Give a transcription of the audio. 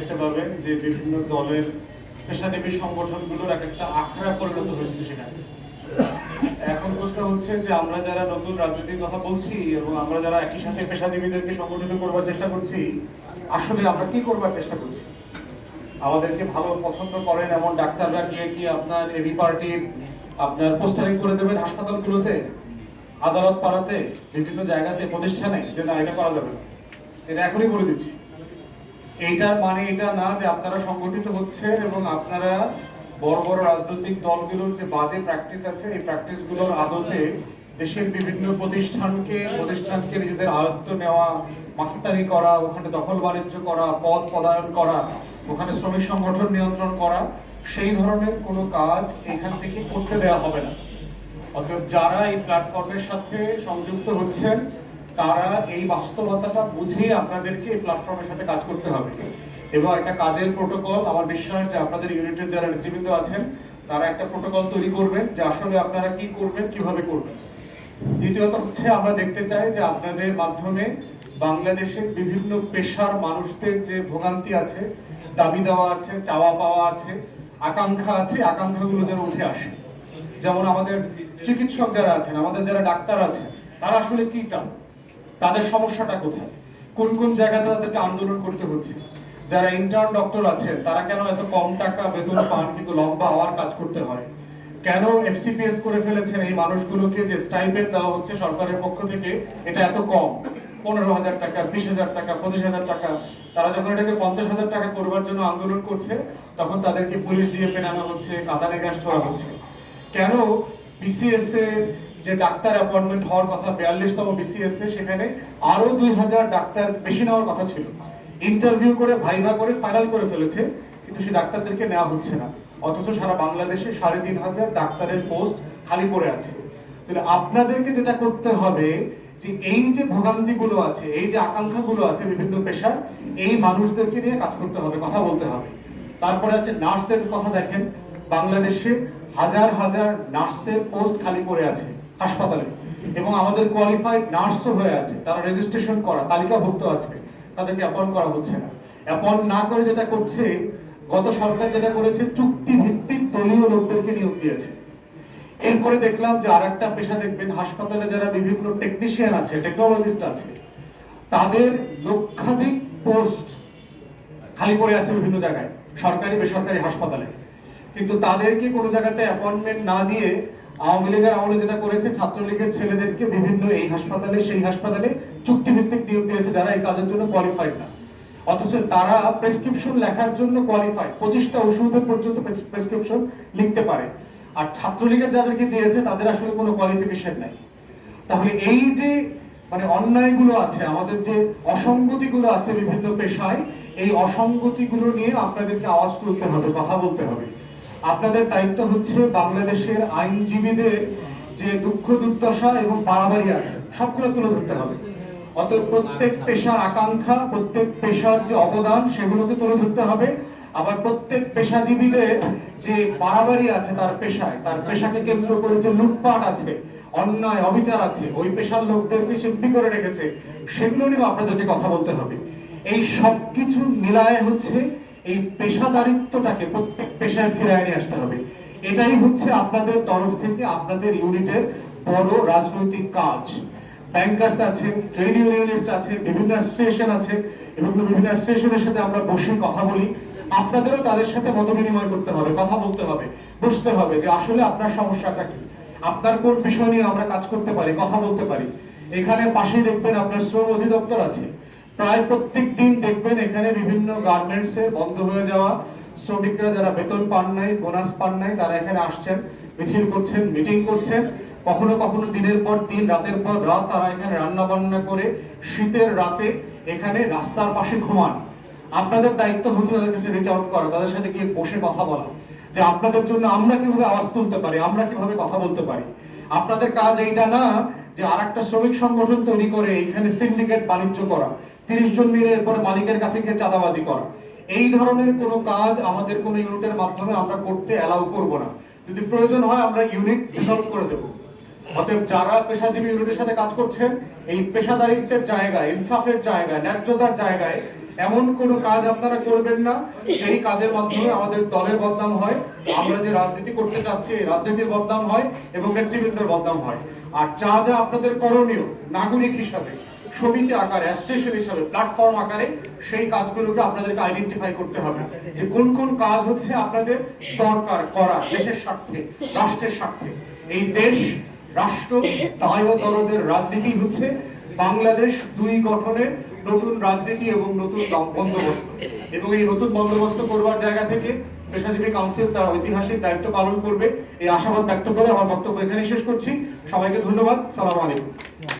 দেখতে পাবেন যে বিভিন্ন দলের পেশাজীবী সংগঠনগুলোর এক একটা আখড়া পরিণত হয়েছে সেখানে এখন প্রশ্ন হচ্ছে যে আমরা যারা নতুন রাজনীতির কথা বলছি এবং আমরা যারা একই সাথে পেশাজীবীদেরকে সংগঠিত করবার চেষ্টা করছি, আসলে আমরা কি করবার চেষ্টা করছি? আমাদেরকে ভালো পছন্দ করেন এমন ডাক্তাররা গিয়ে কি আপনার এবি পার্টির আপনার পোস্টারিং করে দেবেন হাসপাতালগুলোতে? আদালত পাড়াতে, বিভিন্ন জায়গাতে, প্রতিষ্ঠানে, যে না, এটা করা যাবে না। এটা এখনই বলে দিচ্ছি। এইটার মানে এটা না যে আপনারা সংগঠিত হচ্ছেন এবং আপনারা বড় বড় রাজনৈতিক দলগুলোর যে বাজে প্র্যাকটিস আছে, এই প্র্যাকটিসগুলোর আদতে দেশের বিভিন্ন প্রতিষ্ঠানকে প্রতিষ্ঠানকে নিজেদের আয়ত্ত নেওয়া মাস্তারি করা, ওখানে দখল বাণিজ্য করা, পদ পদায়ন করা, ওখানে শ্রমিক সংগঠন নিয়ন্ত্রণ করা, সেই ধরনের কোনো কাজ এখান থেকে করতে দেওয়া হবে না। অতএব যারা এই প্ল্যাটফর্মের সাথে সংযুক্ত হচ্ছেন তারা এই বাস্তবতাটা বুঝে আপনাদেরকে এই প্ল্যাটফর্মের সাথে কাজ করতে হবে। এবং একটা কাজের প্রোটোকল আমার বিশ্বাস যে আপনাদের ইউনিটের যারা নেতৃবৃন্দ আছেন, তারা একটা প্রোটোকল তৈরি করবেন যে আসলে আপনারা কি করবেন, কীভাবে করবেন। দ্বিতীয়ত হচ্ছে আমরা দেখতে চাই যে আপনাদের মাধ্যমে বাংলাদেশের বিভিন্ন পেশার মানুষদের যে ভোগান্তি আছে, দাবি দেওয়া আছে, চাওয়া পাওয়া আছে, আকাঙ্ক্ষা আছে, আকাঙ্ক্ষাগুলো যেন উঠে আসে। যেমন আমাদের চিকিৎসক যারা আছেন, আমাদের যারা ডাক্তার আছেন, তারা আসলে কি চান? তাদের সমস্যাটা কোথায়? কোন কোন জায়গাতে তাদেরকে আন্দোলন করতে হচ্ছে? যারা ইন্টার্ন ডক্টর আছে, তারা কেন এত কম টাকা বেতন পান কিন্তু লম্বা হওয়ার কাজ করতে হয়? কেন এফসিপিএস করে ফেলেছেন এই মানুষগুলোকে যে স্টাইপেন্ড দেওয়া হচ্ছে সরকারের পক্ষ থেকে? এটা এত কম। পনেরো হাজার টাকা, বিশ হাজার টাকা, পঁচিশ হাজার টাকা। তারা যখন এটাকে পঞ্চাশ হাজার টাকা করবার জন্য আন্দোলন করছে, তখন তাদেরকে পুলিশ দিয়ে পেনানো হচ্ছে, কাঁদানে গ্যাস ছোড়া হচ্ছে। কেন বিসিএস এর যে ডাক্তার অ্যাপয়েন্টমেন্ট হওয়ার কথা বিয়াল্লিশতম বিসিএস এ সেখানে আরও দুই হাজার ডাক্তার বেশি নেওয়ার কথা ছিল। ইন্টারভিউ করে ভাইভা করে ফাইনাল করে ফেলেছে, কিন্তু সেই ডাক্তারদেরকে নেওয়া হচ্ছে না। অথচ সারা বাংলাদেশে সাড়ে তিন হাজার ডাক্তারের পোস্ট খালি পড়ে আছে। তাহলে আপনাদেরকে যেটা করতে হবে, যে এই যে ভোগান্তিগুলো আছে, এই যে আকাঙ্ক্ষাগুলো আছে বিভিন্ন পেশার, এই মানুষদেরকে নিয়ে কাজ করতে হবে, কথা বলতে হবে। তারপরে আছে নার্সদের কথা দেখেন, বাংলাদেশে হাজার হাজার নার্সের পোস্ট খালি পড়ে আছে। হাসপাতালে। এবং আমাদের কোয়ালিফাইড নার্সও হয়ে আছে, তারা রেজিস্ট্রেশন করা, তালিকাভুক্ত আছে। তাদেরকে অ্যাপয়েন্ট করা হচ্ছে না। অ্যাপয়েন্ট না করে যেটা করছে, গত সরকার যেটা করেছে চুক্তি ভিত্তিক দলীয় লোকদেরকে নিয়োগ দিয়েছে। এরপরে দেখলাম যে আর একটা পেশা দেখবেন, হাসপাতালে যারা বিভিন্ন টেকনিশিয়ান আছে টেকনোলজিস্ট আছে, তাদের লক্ষাধিক পোস্ট খালি পড়ে আছে বিভিন্ন জায়গায়, সরকারি, বেসরকারি হাসপাতালে। কিন্তু তাদেরকে কোনো জায়গাতে অ্যাপয়েন্টমেন্ট না দিয়ে আওয়ামী লীগের আমলে যেটা করেছে, ছাত্রলীগের ছেলেদেরকে বিভিন্ন এই হাসপাতালে, সেই হাসপাতালে চুক্তিভিত্তিক নিয়োগ দিয়েছে যারা এই কাজের জন্য কোয়ালিফাইড না। অথচ তারা প্রেসক্রিপশন লেখার জন্য কোয়ালিফাইড পঁচিশটা ওষুধের পর্যন্ত প্রেসক্রিপশন লিখতে পারে। আর ছাত্রলীগের যাদেরকে দিয়েছে, তাদের আসলে কোনো কোয়ালিফিকেশন নাই। তাহলে এই যে মানে অন্যায়গুলো আছে, আমাদের যে অসঙ্গতিগুলো আছে বিভিন্ন পেশায়, এই অসঙ্গতিগুলো নিয়ে আপনাদেরকে আওয়াজ তুলতে হবে, কথা বলতে হবে। আপনাদের দায়িত্ব হচ্ছে বাংলাদেশের আইনজীবীদের যে দুঃখ দুর্দশা এবং বাড়াবাড়ি আছে, সবগুলো তুলে ধরতে হবে। অতএব প্রত্যেক পেশার আকাঙ্ক্ষা, প্রত্যেক পেশার যে অবদান, সেগুলোকে তুলে ধরতে হবে। আবার প্রত্যেক পেশাজীবীদের যে বাড়াবাড়ি আছে তার পেশায়, তার পেশাকে কেন্দ্র করে যে লুটপাট আছে, অন্যায়, অবিচার আছে, ওই পেশার লোকদেরকে শিল্পী করে রেখেছে, সেগুলো নিয়েও আপনাদেরকে কথা বলতে হবে। এই সবকিছু মিলায় হচ্ছে এই পেশাদারিত্বটাকে প্রত্যেক পেশায় ফিরায় নিয়ে আসতে হবে। এটাই হচ্ছে আপনাদের তরফ থেকে আপনাদের ইউনিটের বড় রাজনৈতিক কাজ। ব্যাংকার্স আছে ট্রেড ইউনিয়নিস্ট আছে বিভিন্ন অ্যাসোসিয়েশন আছে এবং বিভিন্ন অ্যাসোসিয়েশনের সাথে আমরা বসে কথা বলি। আপনাদেরও তাদের সাথে মত বিনিময় করতে হবে, কথা বলতে হবে, বুঝতে হবে যে আসলে আপনার সমস্যাটা কি। আপনার কোন বিষয় নিয়ে আমরা কাজ করতে পারি, কথা বলতে পারি। এখানে পাশেই দেখবেন আপনার শ্রম অধিদপ্তর আছে। প্রায় প্রত্যেক দিন দেখবেন এখানে বিভিন্ন গার্মেন্টস এর বন্ধ হয়ে যাওয়া। শ্রমিকরা যারা বেতন পান নাই বোনাস পান নাই, তারা এখানে আসছেন, মিছিল করছেন মিটিং করছেন। কখনো কখনো দিনের পর দিন, রাতের পর রাত তারা এখানে রান্না বান্না করে শীতের রাতে এখানে রাস্তার পাশে ঘুমান। আপনাদের দায়িত্ব হচ্ছে তাদের কাছে রিচ আউট করা, তাদের সাথে গিয়ে বসে কথা বলা। যে আপনাদের জন্য আমরা কীভাবে আওয়াজ তুলতে পারি, আমরা কীভাবে কথা বলতে পারি। আপনাদের কাজ এইটা না যে আর একটা শ্রমিক সংগঠন তৈরি করে এখানে সিন্ডিকেট বাণিজ্য করা। তিরিশ জন মিলে এরপরে মালিকের কাছে গিয়ে চাঁদাবাজি করা। এই ধরনের কোনো কাজ আমাদের কোনো ইউনিটের মাধ্যমে আমরা করতে অ্যালাউ করব না। যদি প্রয়োজন হয় আমরা ইউনিট ডিসলভ করে দেবো। অতএব যারা পেশাজীবী ইউনিটের সাথে কাজ করছেন, এই পেশাদারিত্বের জায়গায়, ইনসাফের জায়গায়, ন্যায্যতার জায়গায় এমন কোনো কাজ আপনারা করবেন না। সেই কাজের মাধ্যমে আমাদের দলের বদনাম হয়, আমরা যে রাজনীতি করতে চাচ্ছি, এই রাজনীতির বদনাম হয় এবং নেতৃবৃন্দের বদনাম হয়। আর যা যা আপনাদের করণীয়, নাগরিক হিসাবে সমিতি আকারে অ্যাসোসিয়েশন হিসাবে প্ল্যাটফর্ম আকারে সেই কাজগুলোকে আপনাদেরকে আইডেন্টিফাই করতে হবে। যে কোন কোন কাজ হচ্ছে আপনাদের দরকার করা দেশের স্বার্থে, রাষ্ট্রের স্বার্থে। এই দেশ, রাষ্ট্র, দায় ও দরদের রাজনীতি হচ্ছে বাংলাদেশ দুই গঠনের নতুন রাজনীতি এবং নতুন বন্দোবস্ত। এবং এই নতুন বন্দোবস্ত করবার জায়গা থেকে পেশাজীবী কাউন্সিল তার ঐতিহাসিক দায়িত্ব পালন করবে। এই আশাবাদ ব্যক্ত করে আমার বক্তব্য এখানে শেষ করছি। সবাইকে ধন্যবাদ। সালাম আলাইকুম।